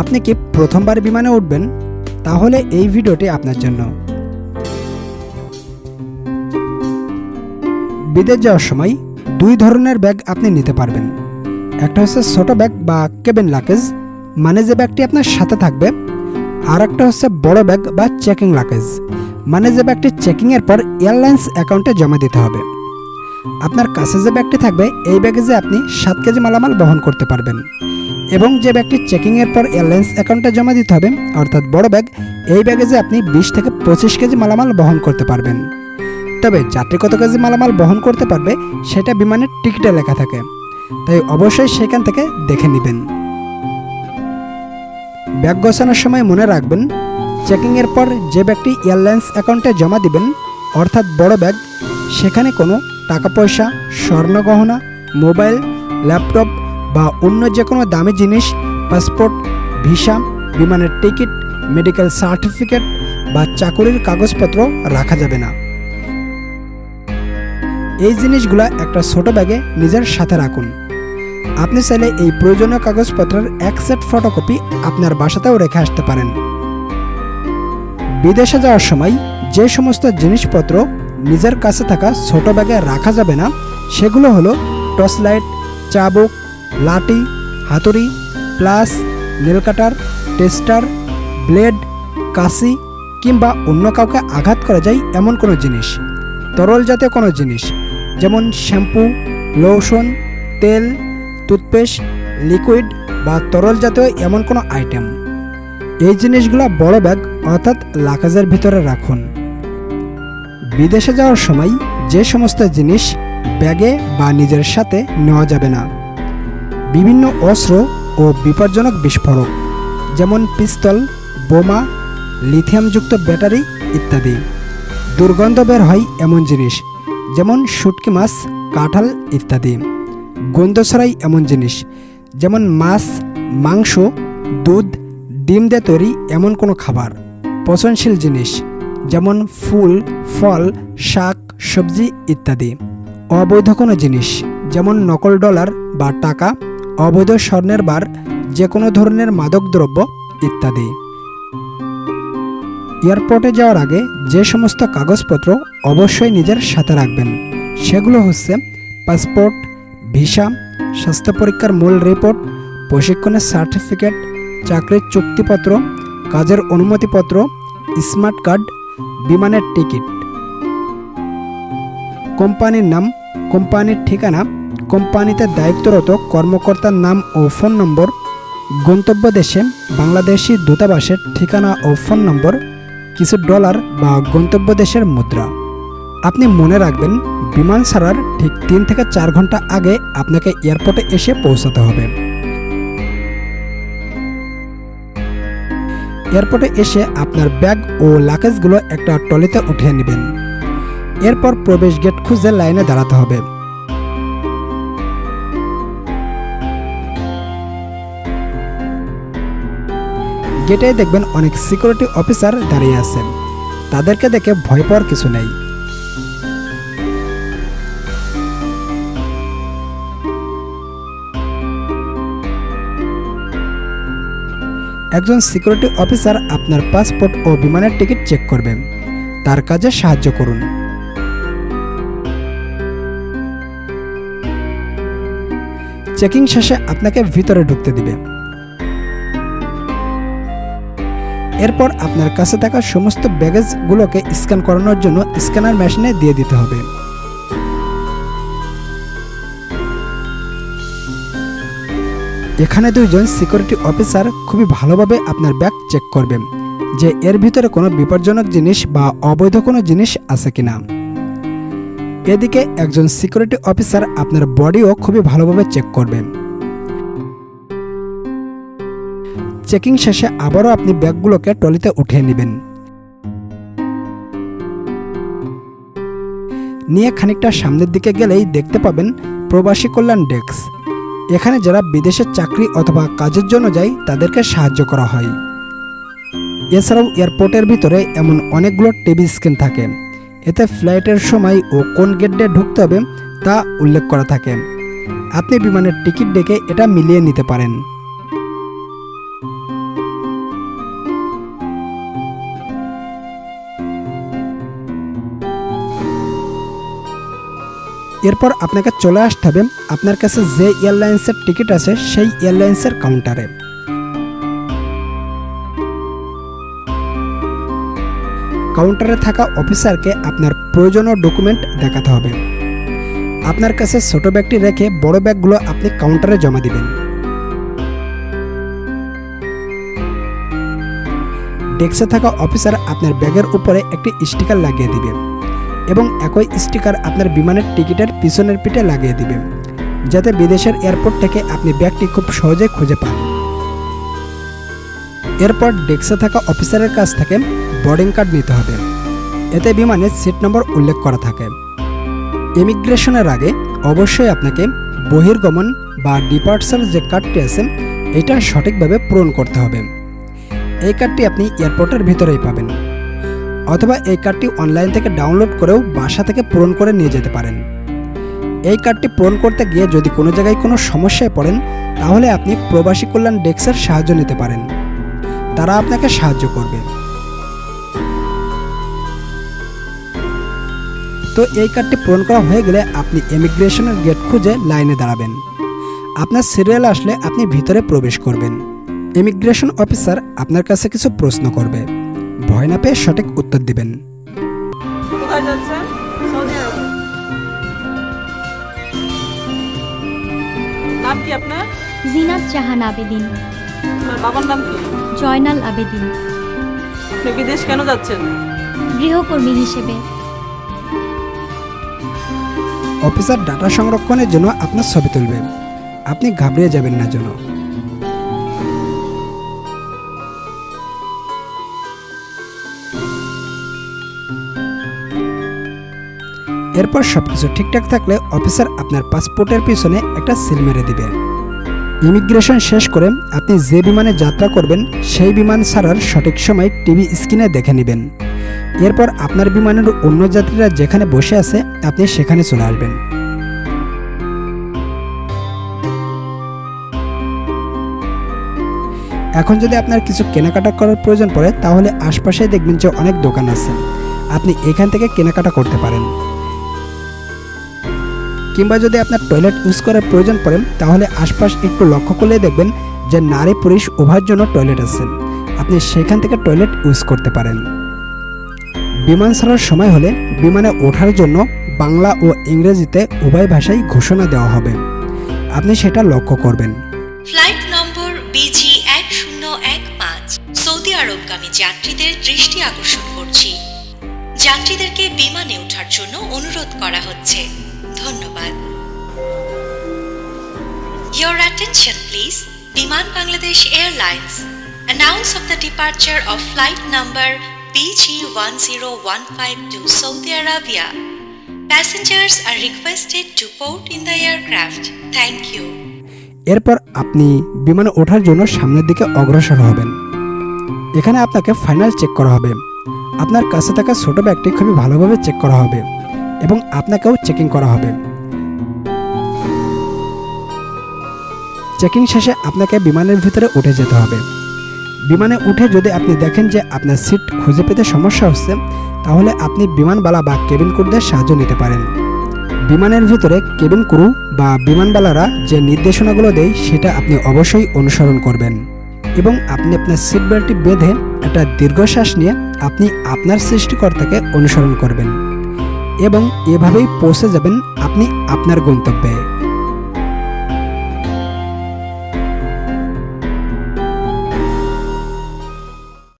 আপনি কি প্রথমবার বিমানে উঠবেন? তাহলে এই ভিডিওটি আপনার জন্য। বিদেশ যাওয়ার সময় দুই ধরনের ব্যাগ আপনি নিতে পারবেন। একটা হচ্ছে ছোট ব্যাগ বা কেবিন লাকেজ মানে যে ব্যাগটি আপনার সাথে থাকবে, আর একটা হচ্ছে বড় ব্যাগ বা চেকিং লাকেজ মানে যে ব্যাগটি চেকিংয়ের পর এয়ারলাইন্স অ্যাকাউন্টে জমা দিতে হবে। আপনার কাছে যে ব্যাগটি থাকবে, এই ব্যাগেজে আপনি সাত কেজি মালামাল বহন করতে পারবেন। এবং যে ব্যাগটি চেকিংয়ের পর এয়ারলাইন্স অ্যাকাউন্টে জমা দিতে হবে, অর্থাৎ বড় ব্যাগ, এই ব্যাগেজে আপনি বিশ থেকে পঁচিশ কেজি মালামাল বহন করতে পারবেন। তবে যাত্রী কত কেজি মালামাল বহন করতে পারবে, সেটা বিমানের টিকিটে লেখা থাকে। তাই অবশ্যই সেখান থেকে দেখে নেবেন। ব্যাগ গোছানোর সময় মনে রাখবেন, চেকিংয়ের পর যে ব্যাগটি এয়ারলাইন্স অ্যাকাউন্টে জমা দিবেন, অর্থাৎ বড় ব্যাগ, সেখানে কোনো টাকা পয়সা স্বর্ণ গহনা মোবাইল, ল্যাপটপ বা অন্য যে কোনো দামি জিনিস পাসপোর্ট ভিসা বিমানের টিকিট মেডিকেল সার্টিফিকেট বা চাকুরির কাগজপত্র রাখা যাবে না। এই জিনিসগুলো একটা ছোট ব্যাগে নিজের সাথে রাখুন। আপনি চাইলে এই প্রয়োজনীয় কাগজপত্রের এক সেট ফটোকপি আপনার বাসাতেও রেখে আসতে পারেন। বিদেশে যাওয়ার সময় যে সমস্ত জিনিসপত্র নিজের কাছে থাকা ছোট ব্যাগে রাখা যাবে না, সেগুলো হলো টর্চ লাইট চাবুক লাঠি, হাতুড়ি, pliers nail cutter tester, blade, কাশি কিংবা অন্য কাউকে আঘাত করা যায় এমন কোনো জিনিস, তরল জাতীয় কোনো জিনিস, যেমন শ্যাম্পু, লোশন, তেল, টুথপেস্ট, লিকুইড বা তরল জাতীয় এমন কোনো আইটেম। এই জিনিসগুলো বড় ব্যাগ অর্থাৎ লাকাজের ভিতরে রাখুন। বিদেশে যাওয়ার সময় যে সমস্ত জিনিস ব্যাগে বা নিজের সাথে নেওয়া যাবে না। বিভিন্ন অস্ত্র ও বিপজ্জনক বিস্ফোরক, যেমন পিস্তল, বোমা, লিথিয়ামযুক্ত ব্যাটারি ইত্যাদি। দুর্গন্ধ বের হয় এমন জিনিস, যেমন শুটকি মাছ, কাঁঠাল ইত্যাদি। গন্ধ ছড়াই এমন জিনিস, যেমন মাছ, মাংস, দুধ, ডিম দিয়ে তৈরি এমন কোনো খাবার। পচনশীল জিনিস, যেমন ফুল, ফল, শাক, সবজি ইত্যাদি। অবৈধ কোনো জিনিস, যেমন নকল ডলার বা টাকা অবৈধ স্বর্ণের বার যে কোনো ধরনের মাদকদ্রব্য ইত্যাদি। এয়ারপোর্টে যাওয়ার আগে যে সমস্ত কাগজপত্র অবশ্যই নিজের সাথে রাখবেন। সেগুলো হচ্ছে পাসপোর্ট, ভিসা, স্বাস্থ্য পরীক্ষার মূল রিপোর্ট, প্রশিক্ষণের সার্টিফিকেট, চাকরির চুক্তিপত্র, কাজের অনুমতিপত্র, স্মার্ট কার্ড, বিমানের টিকিট। কোম্পানির নাম, কোম্পানির ঠিকানা কোম্পানিতে দায়িত্বরত কর্মকর্তার নাম ও ফোন নম্বর, গন্তব্য দেশে বাংলাদেশি দূতাবাসের ঠিকানা ও ফোন নম্বর, কিছু ডলার বা গন্তব্য দেশের মুদ্রা। আপনি মনে রাখবেন, বিমান ছাড়ার ঠিক তিন থেকে চার ঘণ্টা আগে আপনাকে এয়ারপোর্টে এসে পৌঁছাতে হবে। এয়ারপোর্টে এসে আপনার ব্যাগ ও লাকেজগুলো একটা টলিতে উঠিয়ে নেবেন। এরপর প্রবেশ গেট খুঁজে লাইনে দাঁড়াতে হবে। গেটে দেখবেন অনেক সিকিউরিটি অফিসার দাঁড়িয়ে আছেন। তাদেরকে দেখে ভয় পাওয়ার কিছু নেই। একজন সিকিউরিটি অফিসার আপনার পাসপোর্ট ও বিমানের টিকিট চেক করবেন তার কাজে সাহায্য করুন। চেকিং শেষে আপনাকে ভিতরে ঢুকতে দিবে। এরপর আপনার কাছে থাকা সমস্ত ব্যাগেজগুলোকে স্ক্যান করানোর জন্য স্ক্যানার মেশিনে দিয়ে দিতে হবে। এখানে দুইজন সিকিউরিটি অফিসার খুবই ভালোভাবে আপনার ব্যাগ চেক করবেন যে এর ভিতরে কোনো বিপজ্জনক জিনিস বা অবৈধ কোনো জিনিস আছে কিনা। এদিকে একজন সিকিউরিটি অফিসার আপনার বডিও খুবই ভালোভাবে চেক করবেন। চেকিং শেষে আবারও আপনি ব্যাগগুলোকে টলিতে উঠিয়ে নেবেন। নিয়ে খানিকটা সামনের দিকে গেলেই দেখতে পাবেন প্রবাসী কল্যাণ ডেস্ক। এখানে যারা বিদেশের চাকরি অথবা কাজের জন্য যায়, তাদেরকে সাহায্য করা হয়। এছাড়াও এয়ারপোর্টের ভিতরে এমন অনেকগুলো টিভি স্ক্রিন থাকে। এতে ফ্লাইটের সময় ও কোন গেট দিয়ে ঢুকতে হবে তা উল্লেখ করা থাকে। আপনি বিমানের টিকিট ডেকে এটা মিলিয়ে নিতে পারেন। এরপর আপনাকে চলে আসতে হবে আপনার কাছে যে এয়ারলাইন্সের টিকিট আছে সেই এয়ারলাইন্সের কাউন্টারে। কাউন্টারে থাকা অফিসারকে আপনার প্রয়োজনীয় ডকুমেন্ট দেখাতে হবে। আপনার কাছে ছোট ব্যাগটি রেখে বড় ব্যাগগুলো আপনি কাউন্টারে জমা দিবেন। ডেস্কে থাকা অফিসার আপনার ব্যাগের উপরে একটি স্টিকার লাগিয়ে দিবে। এবং একই স্টিকার আপনার বিমানের টিকিটের পিছনের পিঠে লাগিয়ে দিবে, যাতে বিদেশের এয়ারপোর্ট থেকে আপনি ব্যাগটি খুব সহজে খুঁজে পান। এরপর ডেস্কে থাকা অফিসারের কাছ থেকে বোর্ডিং কার্ড নিতে হবে। এতে বিমানের সিট নম্বর উল্লেখ করা থাকে। ইমিগ্রেশনের আগে অবশ্যই আপনাকে বহির্গমন বা ডিপার্চার যে কার্ডটি আছে, এটা সঠিকভাবে পূরণ করতে হবে। এই কার্ডটি আপনি এয়ারপোর্টের ভিতরেই পাবেন। অথবা এই কার্ডটি অনলাইন থেকে ডাউনলোড করেও বাসা থেকে পূরণ করে নিয়ে যেতে পারেন। এই কার্ডটি পূরণ করতে গিয়ে যদি কোনো জায়গায় কোনো সমস্যায় পড়েন, তাহলে আপনি প্রবাসী কল্যাণ ডেস্কের সাহায্য নিতে পারেন। তারা আপনাকে সাহায্য করবে। তো এই কার্ডটি পূরণ করা হয়ে গেলে আপনি ইমিগ্রেশনের গেট খুঁজে লাইনে দাঁড়াবেন। আপনার সিরিয়াল আসলে আপনি ভিতরে প্রবেশ করবেন। ইমিগ্রেশন অফিসার আপনার কাছে কিছু প্রশ্ন করবে। ভয় না পেয়ে সঠিক উত্তর দিবেন। কোথায় যাচ্ছেন সৌদি আরব নাম কি আপনার? জিনাত জাহান আবেদিন। আপনার বাবার নাম কি? জয়নাল আবেদিন। আপনি বিদেশ কেন যাচ্ছেন? গৃহকর্মী হিসেবে। অফিসার ডাটা সংরক্ষণের জন্য আপনার ছবি তুলবেন আপনি ঘাবড়িয়ে যাবেন না যেন। এরপর সব কিছু ঠিকঠাক থাকলে অফিসার আপনার পাসপোর্টের পিছনে একটা সিল মেরে দিবে। ইমিগ্রেশন শেষ করে আপনি যে বিমানে যাত্রা করবেন, সেই বিমান ছাড়ার সঠিক সময় টিভি স্ক্রিনে দেখে নেবেন। এরপর আপনার বিমানের অন্য যাত্রীরা যেখানে বসে আছে, আপনি সেখানে চলে আসবেন। এখন যদি আপনার কিছু কেনাকাটা করার প্রয়োজন পড়ে, তাহলে আশপাশে দেখবেন যে অনেক দোকান আছে। আপনি এখান থেকে কেনাকাটা করতে পারেন। কিংবা যদি আপনার টয়লেট ইউজ করার প্রয়োজন পড়ে, তাহলে আশপাশ একটু লক্ষ্য করলে দেখবেন যে নারী পুরুষ উভয়ের জন্য টয়লেট আছে। আপনি সেখান থেকে টয়লেট ইউজ করতে পারেন। বিমান ছাড়ার সময় হলে বিমানে ওঠার জন্য বাংলা ও ইংরেজিতে উভয় ভাষায় ঘোষণা দেওয়া হবে। আপনি সেটা লক্ষ্য করবেন। ফ্লাইট নম্বর বিজি এক শূন্য এক পাঁচ। সৌদি আরবগামী যাত্রীদের দৃষ্টি আকর্ষণ করছি। যাত্রীদেরকে বিমানে ওঠার জন্য অনুরোধ করা হচ্ছে। ধন্যবাদ Your attention please. Biman Bangladesh Airlines. Announce of the departure of flight number BG1015 to Saudi Arabia. Passengers are requested to port in the aircraft. Thank you. এরপর আপনি বিমানে ওঠার জন্য সামনের দিকে অগ্রসর হবেন এখানে আপনাকে ফাইনাল চেক করা হবে আপনার কাছে থাকা ছোট ব্যাগটি খুবই ভালোভাবে চেক করা হবে এবং আপনাকেও চেকিং করা হবে। চেকিং শেষে আপনাকে বিমানের ভিতরে উঠে যেতে হবে। বিমানে উঠে যদি আপনি দেখেন যে আপনার সিট খুঁজে পেতে সমস্যা হচ্ছে, তাহলে আপনি বিমানবালা বা কেবিন ক্রুদের সাহায্য নিতে পারেন। বিমানের ভিতরে কেবিন ক্রু বা বিমানবালারা যে নির্দেশনাগুলো দেয়, সেটা আপনি অবশ্যই অনুসরণ করবেন। এবং আপনি আপনার সিট বেল্টটি বেঁধে একটা দীর্ঘশ্বাস নিয়ে আপনি আপনার সৃষ্টিকর্তাকে অনুসরণ করবেন। এবং এভাবেই পৌঁছে যাবেন আপনি আপনার গন্তব্যে।